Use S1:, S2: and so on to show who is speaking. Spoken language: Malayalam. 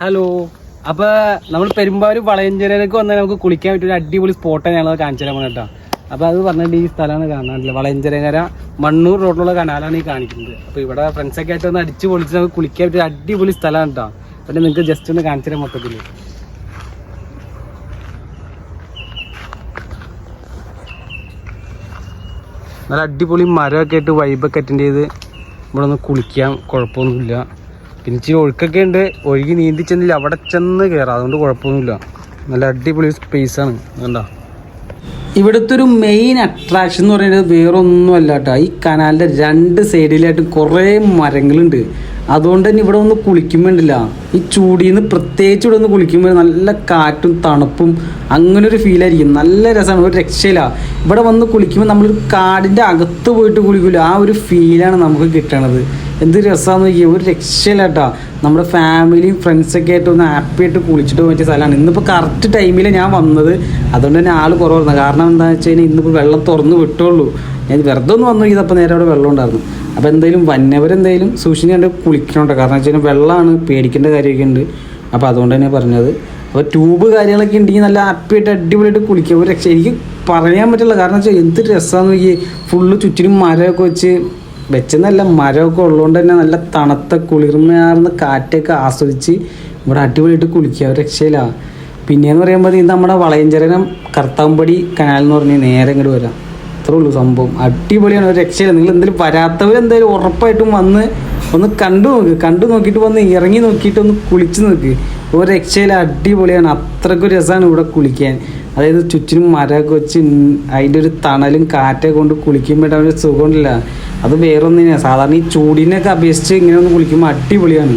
S1: ഹലോ. അപ്പൊ നമ്മൾ പെരുമ്പാവൂർ വളയഞ്ചേരക്ക് വന്നാൽ നമുക്ക് കുളിക്കാൻ പറ്റിയ ഒരു അടിപൊളി സ്പോട്ടാണ് ഞങ്ങൾ കാണിച്ചു തരാൻ കേട്ടോ. അപ്പൊ അത് പറഞ്ഞിട്ട് ഈ സ്ഥലമാണ് കാണാനില്ല വളയഞ്ചേരകര മണ്ണൂർ റോഡിലുള്ള കനാലാണ് ഈ കാണിക്കുന്നത്. അപ്പൊ ഇവിടെ ഫ്രണ്ട്സ് ഒക്കെ ആയിട്ട് ഒന്ന് അടിച്ചു പൊളിച്ച് നമുക്ക് കുളിക്കാൻ പറ്റിയ അടിപൊളി സ്ഥലമാണ് കേട്ടോ. പിന്നെ നിങ്ങൾക്ക് ജസ്റ്റ് ഒന്ന് കാണിച്ചു തരാം മൊത്തത്തിൽ നല്ല അടിപൊളി മരമൊക്കെ ആയിട്ട് വൈബൊക്കെ അറ്റൻഡ് ചെയ്ത് ഇവിടെ ഒന്ന് കുളിക്കാം. കുഴപ്പമൊന്നുമില്ല. പിന്നെ ഇച്ചിരി ഒഴുക്കൊക്കെ ഉണ്ട്. ഒഴുകി നീന്തി ചെന്നില്ല. അവിടെ ചെന്ന് കയറാം അതുകൊണ്ട് കുഴപ്പമൊന്നുമില്ല. നല്ല അടിപൊളി സ്പേസ് ആണ്. കണ്ടോ? ഇവിടുത്തെ ഒരു മെയിൻ അട്രാക്ഷൻ എന്ന് പറയുന്നത് വേറൊന്നും ഒന്നുമല്ല കേട്ടോ. ഈ കനാലിന്റെ രണ്ട് സൈഡിലായിട്ട് കുറേ മരങ്ങളുണ്ട്. അതുകൊണ്ട് തന്നെ ഇവിടെ ഒന്ന് കുളിക്കുമ്പോണ്ടില്ല. ഈ ചൂടിൽ നിന്ന് പ്രത്യേകിച്ച് ഇവിടെ ഒന്ന് കുളിക്കുമ്പോൾ നല്ല കാറ്റും തണുപ്പും അങ്ങനെ ഒരു ഫീലായിരിക്കും നല്ല രസമാണ് ഒരു രക്ഷയില്ല. ഇവിടെ വന്ന് കുളിക്കുമ്പോൾ നമ്മളൊരു കാടിന്റെ അകത്ത് പോയിട്ട് കുളിക്കില്ല ആ ഒരു ഫീലാണ് നമുക്ക് കിട്ടണത്. എന്ത് രസമാണെന്ന് നോക്കിയാൽ ഒരു രക്ഷയില്ല കേട്ടോ നമ്മുടെ ഫാമിലിയും ഫ്രണ്ട്സൊക്കെ ആയിട്ട് ഒന്ന് ഹാപ്പി ആയിട്ട് കുളിച്ചിട്ട് പറ്റിയ സ്ഥലമാണ് ഇന്നിപ്പോൾ കറക്റ്റ് ടൈമിൽ ഞാൻ വന്നത്. അതുകൊണ്ട് തന്നെ ആൾ കുറവായിരുന്നു. കാരണം എന്താണെന്ന് വെച്ച് കഴിഞ്ഞാൽ ഇന്നിപ്പോൾ വെള്ളം തുറന്ന് വിട്ടുള്ളൂ. ഞാൻ വെറുതെ ഒന്ന് വന്നു ഇതപ്പോൾ നേരെ അവിടെ വെള്ളം ഉണ്ടായിരുന്നു. അപ്പോൾ എന്തായാലും വന്നവരെന്തായാലും സൂക്ഷിച്ച് കണ്ട് കുളിക്കണോട്ടോ കാരണം വെച്ച് കഴിഞ്ഞാൽ വെള്ളമാണ് പേടിക്കേണ്ട കാര്യമൊക്കെ ഉണ്ട്. അപ്പോൾ അതുകൊണ്ട് തന്നെ പറഞ്ഞത്. അപ്പോൾ ട്യൂബ് കാര്യങ്ങളൊക്കെ ഉണ്ടെങ്കിൽ നല്ല ഹാപ്പിയായിട്ട് അടിപൊളിയായിട്ട് കുളിക്കുക ഒരു രക്ഷ എനിക്ക് പറയാൻ പറ്റില്ല. കാരണം വെച്ചാൽ എന്ത് രസമാണെന്ന് നോക്കി ഫുള്ള് ചുറ്റിനും മരമൊക്കെ വെച്ച് വെച്ചെന്നല്ല മരമൊക്കെ ഉള്ളതുകൊണ്ട് തന്നെ നല്ല തണുത്ത കുളിർമയാർന്ന കാറ്റൊക്കെ ആസ്വദിച്ച് ഇവിടെ അടിപൊളിയായിട്ട് കുളിക്കുക ഒരു രക്ഷയില്ല. പിന്നെയെന്ന് പറയുമ്പോൾ ഇത് നമ്മുടെ വളയഞ്ചരനം കർത്താമ്പടി കനാൽ എന്ന് പറഞ്ഞ് നേരെ ഇങ്ങോട്ട് വരാം. അത്രേ ഉള്ളൂ സംഭവം. അടിപൊളിയാണ്. ഒരു രക്ഷയില്ല. നിങ്ങൾ എന്തെങ്കിലും വരാത്തവർ എന്തായാലും ഉറപ്പായിട്ടും വന്ന് ഒന്ന് കണ്ടു നോക്ക്. കണ്ടു നോക്കിയിട്ട് വന്ന് ഇറങ്ങി നോക്കിയിട്ട് ഒന്ന് കുളിച്ച് നോക്ക്. ഒരു രക്ഷയില്ല. അടിപൊളിയാണ്. അത്രയ്ക്കും രസമാണ് ഇവിടെ കുളിക്കാൻ. അതായത് ചുറ്റിനും മരമൊക്കെ വെച്ച് അതിന്റെ ഒരു തണലും കാറ്റൊക്കെ കൊണ്ട് കുളിക്കുമ്പോഴാണ് ഒരു സുഖമില്ല അത് വേറൊന്നിനാണ് സാധാരണ ഈ ചൂടിനൊക്കെ അപേക്ഷിച്ച് ഇങ്ങനെ ഒന്ന് കുളിക്കുമ്പോൾ അടിപൊളിയാണ്.